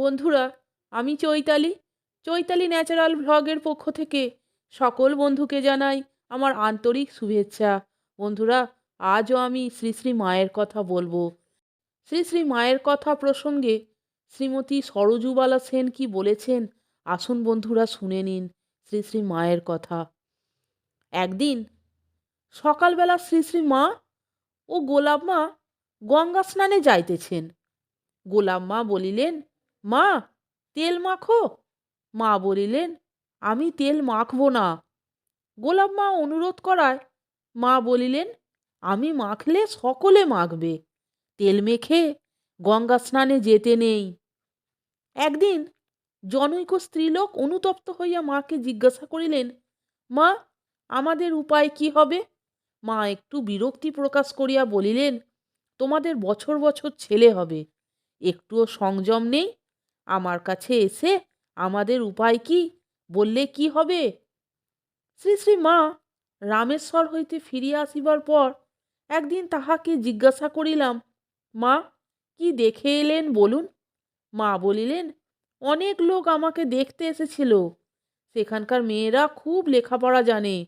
বন্ধুরা, আমি চৈতালি। চৈতালি ন্যাচারাল ভ্লগের পক্ষ থেকে সকল বন্ধুকে জানাই আমার আন্তরিক শুভেচ্ছা। বন্ধুরা, আজও আমি শ্রী শ্রী মায়ের কথা বলব। শ্রী শ্রী মায়ের কথা প্রসঙ্গে শ্রীমতী সরজুবালা সেন কি বলেছেন, আসুন বন্ধুরা শুনে নিন শ্রী শ্রী মায়ের কথা। একদিন সকালবেলা শ্রী শ্রী মা ও গোলাপ মা গঙ্গা স্নানে যাইতেছেন। গোলাম মা বলিলেন মা, তেল মাখো। মা বলিলেন, আমি তেল মাখবো না। গোলাপ মা অনুরোধ করায়। মা বলিলেন, আমি মাখলে সকলে মাখবে। তেল মেখে গঙ্গা স্নানে যেতে নেই। একদিন জনৈক স্ত্রীলোক অনুতপ্ত হইয়া মাকে জিজ্ঞাসা করিলেন, মা, আমাদের উপায় কি হবে? মা একটু বিরক্তি প্রকাশ করিয়া বলিলেন, তোমাদের বছর বছর ছেলে হবে, একটুও সংযম নেই আমার কাছে এসে আমাদের উপায় কি? বললে কি হবে? শ্রী শ্রী মা, রামেশ্বর হইতে ফিরিয়া আসিবার পর একদিন তাহাকে জিজ্ঞাসা করিলাম, মা, কি দেখে এলেন বলুন? মা বলিলেন, অনেক লোক আমাকে দেখতে এসেছিল। সেখানকার মেয়েরা খুব লেখাপড়া জানে।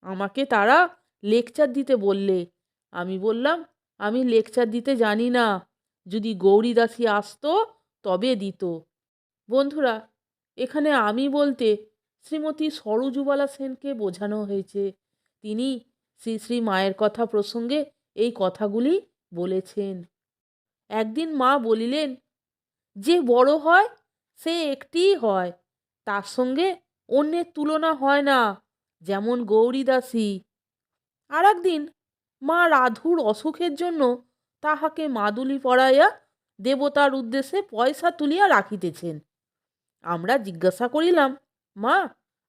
আমাকে তারা লেকচার দিতে বললে। আমি বললাম, আমি লেকচার দিতে জানি না। যদি গৌরীদাসী আসতো তবে দিত। বন্ধুরা, এখানে আমি বলতে শ্রীমতী সরোজুবালা সেনকে বোঝানো হয়েছে। তিনি শ্রী শ্রী মায়ের কথা প্রসঙ্গে এই কথাগুলি বলেছেন। একদিন মা বলিলেন, যে বড় হয়, সে একটিই হয়, তার সঙ্গে অন্যের তুলনা হয় না, যেমন গৌরী দাসী আর একদিন মা রাধুর অসুখের জন্য তাহাকে মাদুলি পরাইয়া দেবতার উদ্দেশ্যে পয়সা তুলিয়া রাখিতেছেন। আমরা জিজ্ঞাসা করিলাম, মা,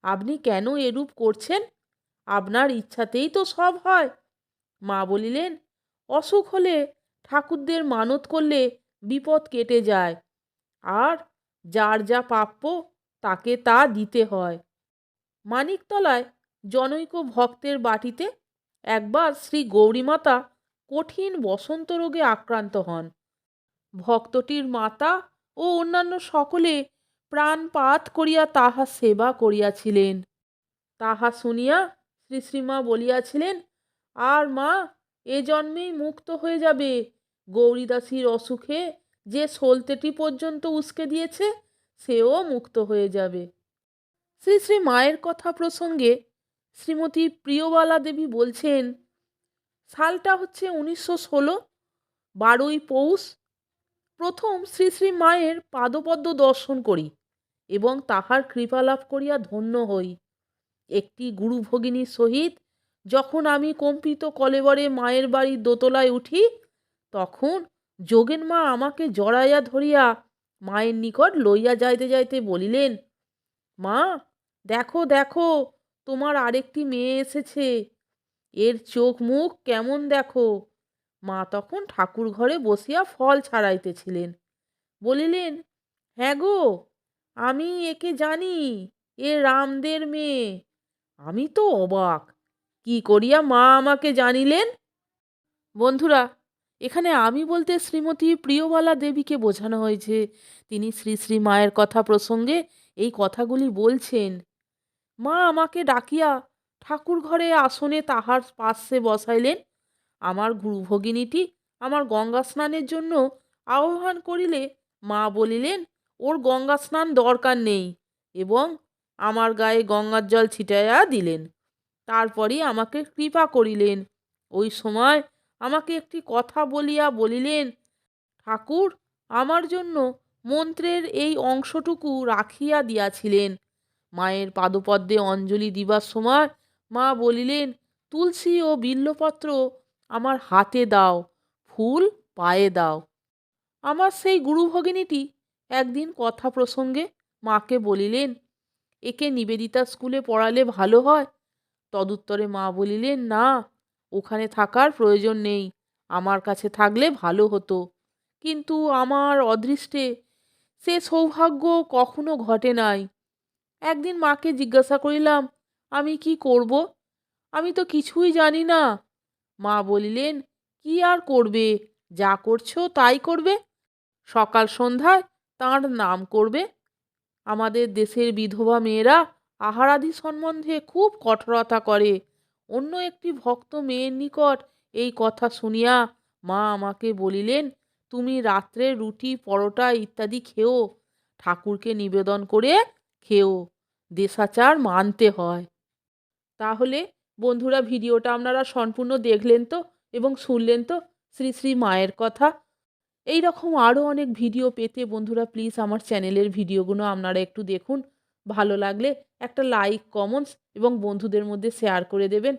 আপনি কেন এরূপ করছেন? আপনার ইচ্ছাতেই তো সব হয়। মা বলিলেন, অসুখ হলে ঠাকুরদের মানত করলে বিপদ কেটে যায়, আর যার যা প্রাপ্য তাকে তা দিতে হয়। মানিকতলায় জনৈক ভক্তের বাটিতে একবার শ্রী গৌরীমাতা কঠিন বসন্ত রোগে আক্রান্ত হন। ভক্তটির মাতা ও অন্যান্য সকলে প্রাণপাত করিয়া তাহা সেবা করিয়াছিলেন। তাহা শুনিয়া শ্রী শ্রীমা বলিয়াছিলেন, আর মা, এ জন্মেই মুক্ত হয়ে যাবে। গৌরীদাসীর অসুখে যে সলতেটি পর্যন্ত উস্কে দিয়েছে, সেও মুক্ত হয়ে যাবে। শ্রী শ্রী মায়ের কথা প্রসঙ্গে শ্রীমতী প্রিয়বালা দেবী বলছেন, সালটা হচ্ছে উনিশশো ষোলো, বারোই পৌষ প্রথম শ্রী শ্রী মায়ের পাদপদ্ম দর্শন করি এবং তাহার কৃপালাভ করিয়া ধন্য হই। একটি গুরুভগিনীর সহিত যখন আমি কম্পিত কলেবরে মায়ের বাড়ির দোতলায় উঠি, তখন যোগেন মা আমাকে জড়াইয়া ধরিয়া মায়ের নিকট লইয়া যাইতে যাইতে বলিলেন, মা, দেখো দেখো, তোমার আরেকটি মেয়ে এসেছে। এর চোখ মুখ কেমন দেখো? মা তখন ঠাকুর ঘরে বসিয়া ফল ছাড়াইতেছিলেন। বলিলেন হ্যাঁ গো, আমি একে জানি, এ রামদের মেয়ে। আমি তো অবাক, কি করিয়া মা আমাকে জানিলেন? বন্ধুরা, এখানে আমি বলতে শ্রীমতী প্রিয়বালা দেবীকে বোঝানো হয়েছে। তিনি শ্রী শ্রী মায়ের কথা প্রসঙ্গে এই কথাগুলি বলছেন। মা আমাকে ডাকিয়া ঠাকুর ঘরে আসনে তাহার পার্শ্বে বসাইলেন আমার গুরুভগিনীটি আমার গঙ্গা স্নানের জন্য আহ্বান করিলে মা বলিলেন, ওর গঙ্গা স্নান দরকার নেই। এবং আমার গায়ে গঙ্গার জল ছিটাইয়া দিলেন। তারপরই আমাকে কৃপা করিলেন। ওই সময় আমাকে একটি কথা বলিয়া বলিলেন, ঠাকুর, আমার জন্য মন্ত্রের এই অংশটুকু রাখিয়া দিয়াছিলেন। মায়ের পাদপদ্মে অঞ্জলি দিবার সময় মা বলিলেন, তুলসী ও বিল্লপত্র আমার হাতে দাও, ফুল পায়ে দাও। আমার সেই গুরুভগিনীটি একদিন কথা প্রসঙ্গে মাকে বলিলেন, একে নিবেদিতা স্কুলে পড়ালে ভালো হয়? তদুত্তরে মা বলিলেন, না, ওখানে থাকার প্রয়োজন নেই, আমার কাছে থাকলে ভালো হতো। কিন্তু আমার অদৃষ্টে সে সৌভাগ্য কখনো ঘটে নাই। একদিন মাকে জিজ্ঞাসা করিলাম, আমি কি করব? আমি তো কিছুই জানি না। মা বলিলেন, কি আর করবে? যা করছ তাই করবে? সকাল সন্ধ্যায় তাঁর নাম করবে? আমাদের দেশের বিধবা মেয়েরা আহারাদি সম্বন্ধে খুব কঠোরতা করে। অন্য একটি ভক্ত মেয়ের নিকট এই কথা শুনিয়া মা আমাকে বলিলেন, তুমি রাত্রে রুটি, পরোটা ইত্যাদি খেও। ঠাকুরকে নিবেদন করে খেও। দেশাচার মানতে হয়। তাহলে বন্ধুরা, ভিডিওটা আপনারা সম্পূর্ণ দেখলেন তো এবং শুনলেন তো? শ্রী শ্রী মায়ের কথা। এই রকম আরও অনেক ভিডিও পেতে বন্ধুরা প্লিজ আমার চ্যানেলের ভিডিওগুলো আপনারা একটু দেখুন। ভালো লাগলে একটা লাইক কমেন্টস এবং বন্ধুদের মধ্যে শেয়ার করে দেবেন।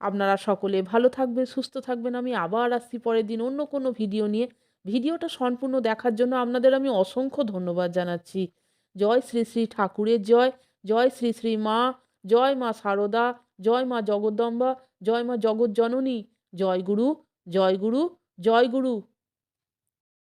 আপনারা সকলে ভালো থাকবেন, সুস্থ থাকবেন। আমি আবার আসছি পরের দিন অন্য কোনো ভিডিও নিয়ে। ভিডিওটা সম্পূর্ণ দেখার জন্য আপনাদের আমি অসংখ্য ধন্যবাদ জানাচ্ছি। জয় শ্রী শ্রী ঠাকুরের জয় জয় শ্রী শ্রী মা, জয় মা সারদা। জয় মা জগদ্দম্বা জয় মা জগজ্জননী জয় গুরু জয় গুরু জয় গুরু।